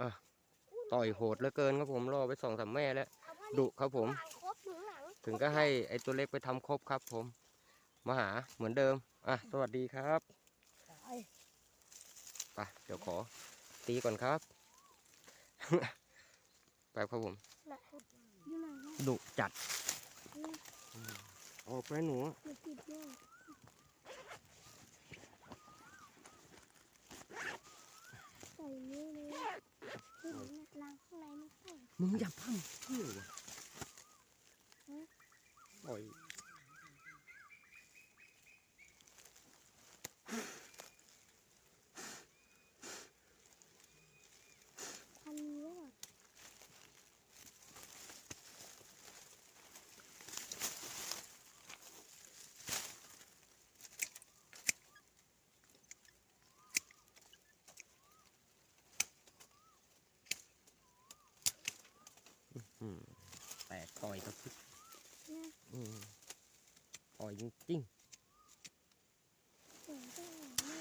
อะต่อยโหดเหลือเกินครับผมรอไปสองสามแม่แล้วเอาผ้าดุครับผมหลังครบหนึ่งหลังถึงก็ให้ไอตัวเล็กไปทำครบครับ ผม มาหาเหมือนเดิม อะ สวัสดีครับไอ้ไปเดี๋ยวขอ ตีก่อนครับไปครับผมน่ะอยู่ไหนวะดุจัดเนี่ยออกไปหนูมันติดแน่ใส่นี่เลยเห็นไหมล้างข้างในไม่ใส่มึงอย่าพังเที่ยวอะปล่อย อืมแตกต่อยครับเนี่ยอืมต่อยจริงเสียงก็ออกมา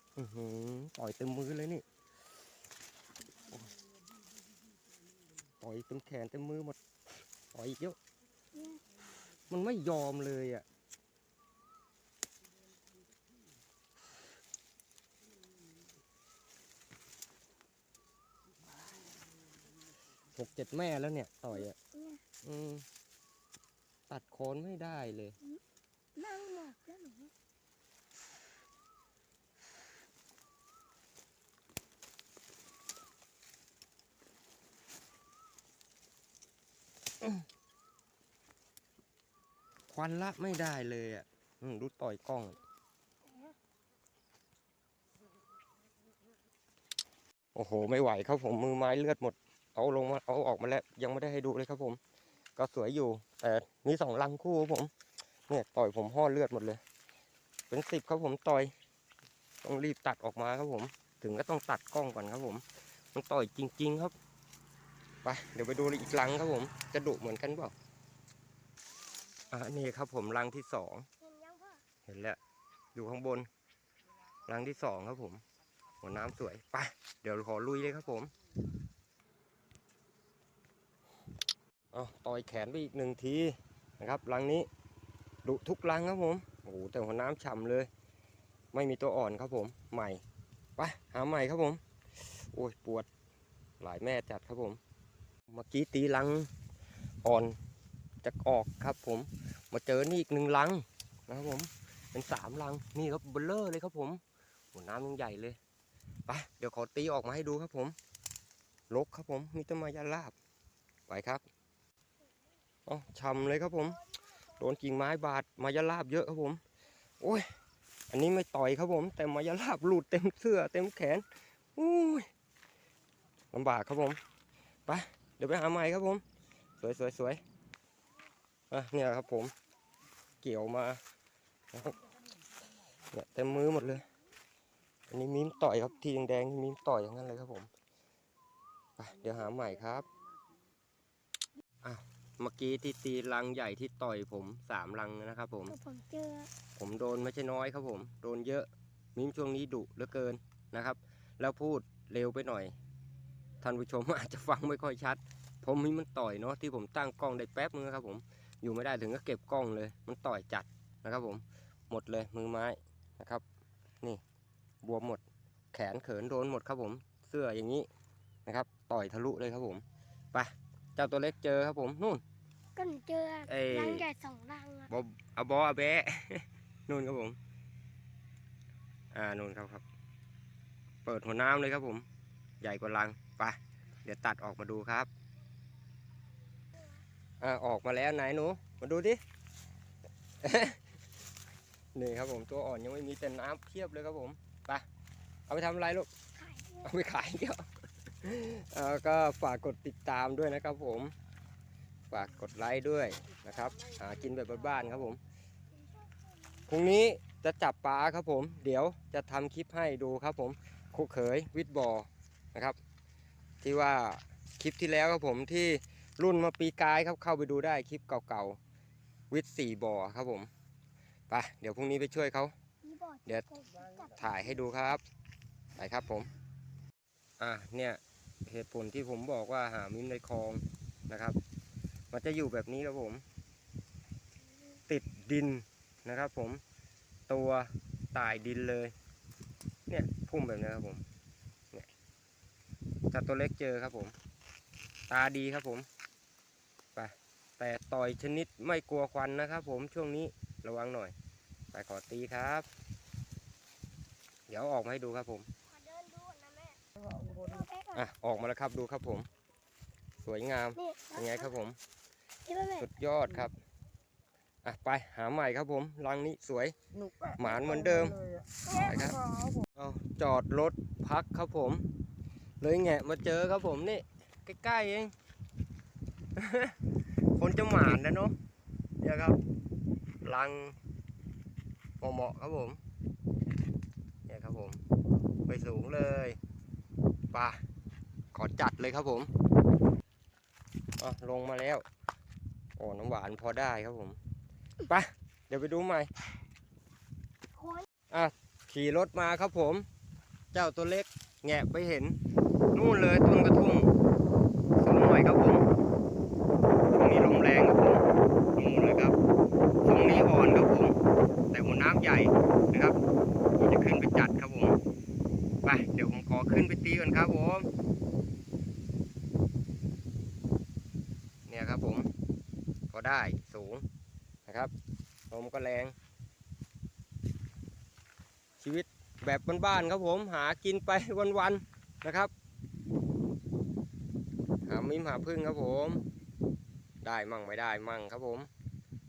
ๆอื้อหือต่อยเต็มมือเลยนี่โอ้ย ต่อยเต็มแขนเต็มมือหมดต่อยอีกเยอะเนี่ยมันไม่ยอมเลยอะหกเจ็ดแม่แล้วเนี่ย ต่อยอะเนี่ยอืม ตัดโคนไม่ได้เลย นั่งหมอบแล้วหนู ค วันละไม่ได้เลยอะดูต่อยกล้อง โอ้โห ไม่ไหวครับผมมือไม้เลือดหมด เอาลงมาเอาออกมาแล้ว ยังไม่ได้ให้ดูเลยครับผม ก็สวยอยู่ แต่มีสองลังคู่ครับผม เนี่ยต่อยผมห่อเลือดหมดเลย เป็นสิบครับผมต่อย ต้องรีบตัดออกมาครับผม ถึงก็ต้องตัดกล้องก่อนครับผม มันต่อยจริง ๆ ครับ ไป เดี๋ยวไปดูอีกลังครับผม จะดุเหมือนกันเปล่า อ่านี่ครับผมลังที่สองเห็นยังพ่อเห็นแล้วอยู่ข้างบนรังที่สองครับผมหัวน้ำสวยไปเดี๋ยวขอลุยเลยครับผมเอาต่อยแขนไปอีกหนึ่งทีนะครับรังนี้ดุทุกรังครับผมโอ้โหแต่หัวน้ำฉ่ำเลย ไม่มีตัวอ่อนครับผมใหม่ไปหาใหม่ครับผม โอ้ยปวดหลายแม่จัดครับผม เมื่อกี้ตีรังอ่อน จะออกครับผม มาเจอนี่อีกหนึ่งรังนะครับผม เป็นสามรัง นี่ครับเบลเลอร์เลยครับผมหัวน้ำยังใหญ่เลย ไป เดี๋ยวขอตีออกมาให้ดูครับผมลกครับผม มีต้นไม้ยาลาบ ไปครับอ๋อช่ำเลยครับผม โดนกิ่งไม้บาดมายาลาบเยอะครับผม โอ้ย อันนี้ไม่ต่อยครับผม แต่มายาลาบหลุดเต็มเสื้อเต็มแขนอุ้ยลำบากครับผม ไป เดี๋ยวไปหาใหม่ครับผม สวยสวยสวย อะเนี่ยครับผมเกี่ยวมานะครับเนี่ยเต็มมือหมดเลย อันนี้มีมต่อยครับทีแดงๆมีมต่อยอย่างนั้นเลยครับผมไปเดี๋ยวหาใหม่ครับอะเมื่อกี้ที่ตีรังใหญ่ที่ต่อยผมสามรังนะครับผม ผมเจอผมโดนไม่ใช่น้อยครับผม โดนเยอะมิมช่วงนี้ดุเหลือเกินนะครับ แล้วพูดเร็วไปหน่อยท่านผู้ชมอาจจะฟังไม่ค่อยชัด ผมมิมมันต่อยเนาะที่ผมตั้งกล้องได้แป๊บนึงครับผม อยู่ไม่ได้ถึงก็เก็บกล้องเลย มันต่อยจัดนะครับผมหมดเลยมือไม้นะครับ นี่บวมหมดแขนเขินโดนหมดครับผมเสื้ออย่างนี้นะครับ ต่อยทะลุเลยครับผมไปเจ้าตัวเล็กเจอครับผมนู่นก็หนูเจอเอ้ยรังใหญ่สองรังอะบอบอาบออาแบะนู่นครับผม อ่านู่นครับครับ เปิดหัวน้ำเลยครับผม ใหญ่กว่าลังไปเดี๋ยวตัดออกมาดูครับ อ่าออกมาแล้วไหนหนู มาดูดินี่ครับผมตัวอ่อนยังไม่มีแต่น้ำเพียบเลยครับผมไปเอาไปทำอะไรลูกเอาไปขายเดี๋ยวก็ฝากกดติดตามด้วยนะครับผม ฝากกดไลค์ด้วยนะครับหากินแบบบ้านๆครับผมพรุ่งนี้จะจับปลาครับผม เดี๋ยวจะทำคลิปให้ดูครับผมครูเขยวิทย์บอนะครับ ที่ว่าคลิปที่แล้วครับผมที่ รุ่นมาปีกายครับเข้าไปดูได้คลิปเก่าๆวิทย์สี่บ่อครับผมไปเดี๋ยวพรุ่งนี้ไปช่วยเขานี่บอดเดี๋ยวจับถ่ายให้ดูครับไปครับผม อะเนี่ยเหตุผลที่ผมบอกว่าหามิ้นในคลองนะครับ มันจะอยู่แบบนี้ครับผม ติดดินนะครับ ผมตัวตายดินเลย เนี่ยพุ่มแบบนี้ครับผมเนี่ยถ้าตัวเล็กเจอครับผม ตาดีครับผมไป แต่ต่อยชนิดไม่กลัวควันนะครับผมช่วงนี้ระวังหน่อยไปขอตีครับ เดี๋ยวออกมาให้ดูครับผมขอเดินดูก่อนนะแม่เอาไปก่อนอะออกมาแล้วครับดูครับผม สวยงามนี่เป็นไงครับผมนี่แม่แม่สุดยอดครับอะไปหาใหม่ครับผมรังนี้สวยหนุกอะหมานเหมือนเดิมเลยอะไปครับครับผมเอาจอดรถพักครับผม เลยแงะมาเจอครับผมนี่ใกล้ๆเอง คนจะหมานนะเนาะเนี่ยครับรังเหมาะครับผมเนี่ยครับผมไปสูงเลยป่ะขอจัดเลยครับผมอะลงมาแล้วโอ้น้ำหวานพอได้ครับผมไปเดี๋ยวไปดูใหม่ขี่รถมาครับผม เจ้าตัวเล็กแงะไปเห็นนู่นเลยต้นกระทุ่งสูงหน่อยครับผมตรงนี้ลมแรงครับผมนู่นเลยครับตรงนี้อ่อนครับผม แต่หัวน้ำใหญ่นะครับผมจะขึ้นไปจัดครับผม ไป เดี๋ยวผมขอขึ้นไปตีก่อนครับผม เนี่ยครับผม พอ ได้สูงนะครับลมก็แรง ชีวิตแบบบ้านๆครับผมหากินไปวันๆนะครับ หามิมหาพึ่งครับผม ได้มั่งไม่ได้มั่งครับผม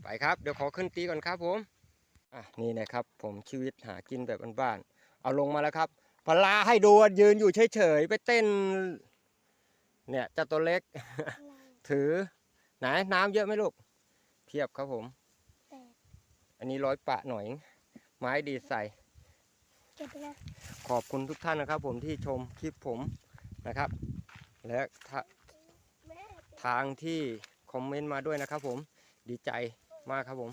ไปครับเดี๋ยวขอขึ้นตีก่อนครับผมอะนี่นะครับผมชีวิตหากินแบบบ้านๆเอาลงมาแล้วครับพลาให้ดูว่ายืนอยู่เฉยๆไปเต้น เนี่ยเจ้าตัวเล็ก ถือไหนน้ำเยอะไหมลูก เพียบครับผมแปดอันนี้ร้อยปะหน่อย ไม้ดีดใส่เก็บไปนะขอบคุณทุกท่านนะครับ ผมที่ชมคลิปผมนะครับ และทาแม่ทางที่คอมเมนต์มาด้วยนะครับ ผมดีใจมากครับผม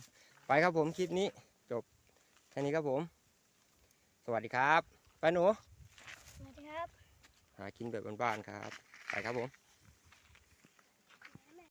ไปครับผมคลิปนี้จบแค่นี้ครับผม สวัสดีครับ ไปหนู สวัสดีครับ หากินแบบบ้านๆครับ ไปครับผม